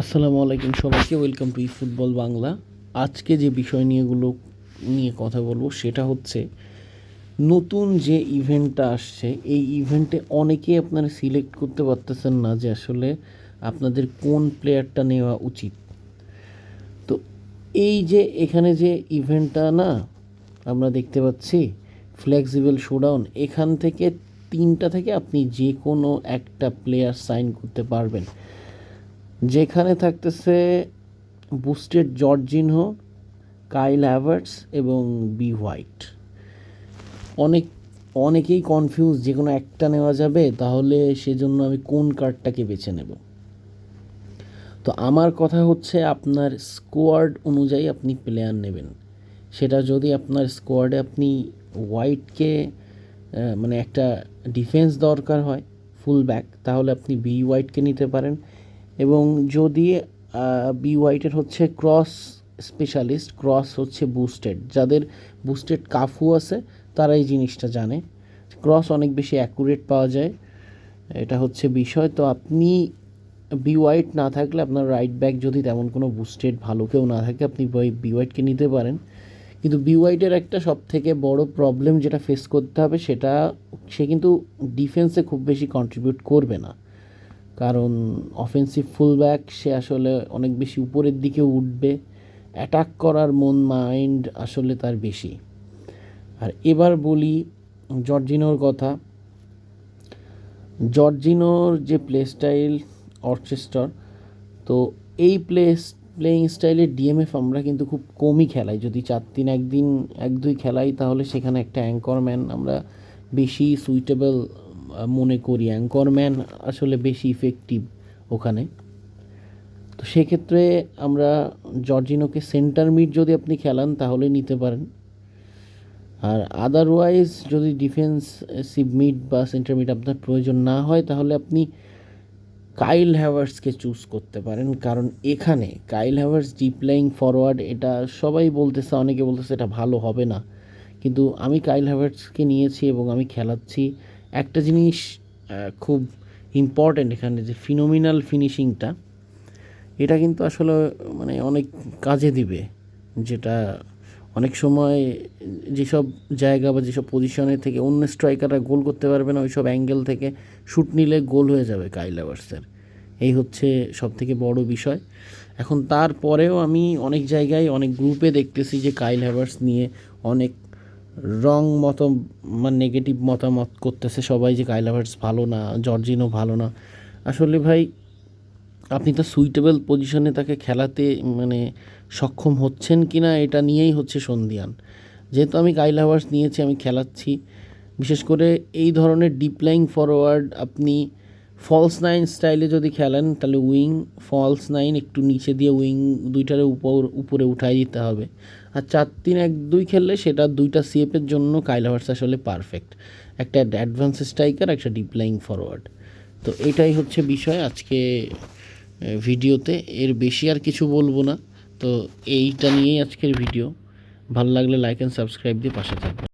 আসসালামু আলাইকুম সবাইকে welcome to e football Bangla আজকে যে বিষয় নিয়েগুলো নিয়ে কথা বলব, সেটা হচ্ছে নতুন যে ইভেন্টটা আসছে, এই ইভেন্টে অনেকেই আপনারা সিলেক্ট করতে পারতেছেন না যে আসলে আপনাদের কোন প্লেয়ারটা নেওয়া উচিত। তো এই যে এখানে যে ইভেন্টটা না, আমরা দেখতে পাচ্ছি ফ্লেক্সিবল শোডাউন এখান থেকে তিনটা থেকে আপনি যে কোনো একটা প্লেয়ার সাইন করতে পারবেন। যেখানে থাকতেছে বুস্টেড জর্জিনহো কাইল হ্যাভার্টস এবং বি হোয়াইট অনেক, অনেকেই কনফিউজ যে কোনো একটা নেওয়া যাবে, তাহলে সেজন্য আমি কোন কার্ডটাকে বেছে নেব? তো আমার কথা হচ্ছে আপনার স্কোয়াড অনুযায়ী আপনি প্লেয়ার নেবেন। সেটা যদি আপনার স্কোয়াডে আপনি হোয়াইটকে মানে একটা ডিফেন্স দরকার হয় ফুল ব্যাক তাহলে আপনি বি হোয়াইটকে নিতে পারেন। এবং যদি বি ওয়াইটের হচ্ছে ক্রস স্পেশালিস্ট ক্রস হচ্ছে বুস্টেড যাদের বুস্টেড কাফু আছে, তারা এই জিনিসটা জানে। ক্রস অনেক বেশি অ্যাকুরেট পাওয়া যায়, এটা হচ্ছে বিষয়। তো আপনি বি হোয়াইট না থাকলে আপনার রাইট ব্যাক যদি তেমন কোনো বুস্টেড ভালো কেউ না থাকে, আপনি বি হোয়াইটকে নিতে পারেন। কিন্তু বি হোয়াইটের একটা সব থেকে বড় প্রবলেম যেটা ফেস করতে হবে, সেটা সে কিন্তু ডিফেন্সে খুব বেশি কন্ট্রিবিউট করবে না। কারণ অফেন্সিভ ফুলব্যাক সে আসলে অনেক বেশি উপরের দিকে উঠবে। অ্যাটাক করার মন মাইন্ড আসলে তার বেশি। আর এবার বলি জর্জিনোর কথা। জর্জিনোর যে প্লে স্টাইল অর্চেস্টার, তো এই প্লে প্লেয়িং স্টাইলের ডিএমএফ আমরা কিন্তু খুব কমই খেলাই। যদি চার তিন একদিন, এক দুই খেলাই, তাহলে সেখানে একটা অ্যাঙ্করম্যান আমরা বেশি সুইটেবল মনে করি অ্যাঙ্করম্যান আসলে বেশি ইফেক্টিভ ওখানে। তো সেক্ষেত্রে আমরা জর্জিনোকে সেন্টার মিড যদি আপনি খেলান তাহলে নিতে পারেন। আর আদারওয়াইজ যদি ডিফেন্সিভ মিড বা সেন্টার মিড আপনার প্রয়োজন না হয় তাহলে আপনি কাইল হ্যাভার্সকে চুজ করতে পারেন। কারণ এখানে কাইল হ্যাভার্স ডিপ ফরওয়ার্ড এটা সবাই বলতেছে, অনেকে বলতেছে এটা ভালো হবে না। কিন্তু আমি কাইল হ্যাভার্সকে নিয়েছি এবং আমি খেলাচ্ছি। একটা জিনিস খুব ইম্পর্ট্যান্ট এখানে যে ফিনোমিনাল ফিনিশিংটা এটা কিন্তু আসলে মানে অনেক কাজে দিবে। যেটা অনেক সময় যেসব জায়গা বা যেসব পজিশনে থেকে অন্য স্ট্রাইকাররা গোল করতে পারবে না ওই সব অ্যাঙ্গেল থেকে শ্যুট নিলে গোল হয়ে যাবে কাইল হ্যাভার্সের এই হচ্ছে সব থেকে বড় বিষয়। এখন তারপরেও আমি অনেক জায়গায়, অনেক গ্রুপে দেখতেছি যে কাইল হ্যাভার্স নিয়ে অনেক রং মত মানে নেগেটিভ মতামত করতেছে সবাই যে কাইলাভার্স ভালো না জর্জিনও ভালো না। আসলে ভাই, আপনি তো সুইটেবল পজিশনে তাকে খেলাতে মানে সক্ষম হচ্ছেন কি না এটা নিয়েই হচ্ছে সন্ধিয়ান যেহেতু আমি কাইলাভার্স নিয়েছি, আমি খেলাচ্ছি। বিশেষ করে এই ধরনের ডিপ্লাইং ফরওয়ার্ড আপনি ফলস নাইন স্টাইলে যদি খেলেন, তাহলে উইং ফলস নাইন একটু নিচে দিয়ে উইং দুইটারে উপর, উপরে উঠাই দিতে হবে। আর চার তিন এক দুই খেললে সেটা দুইটা সিএফের জন্য কাইল হাওয়ার্স আসলে পারফেক্ট একটা অ্যাডভান্স স্ট্রাইকার একটা ডিপ্লাইং ফরওয়ার্ড তো এটাই হচ্ছে বিষয় আজকে ভিডিওতে। এর বেশি আর কিছু বলব না। তো এইটা নিয়েই আজকের ভিডিও। ভালো লাগলে লাইক অ্যান্ড সাবস্ক্রাইব দিয়ে পাশে থাকবেন।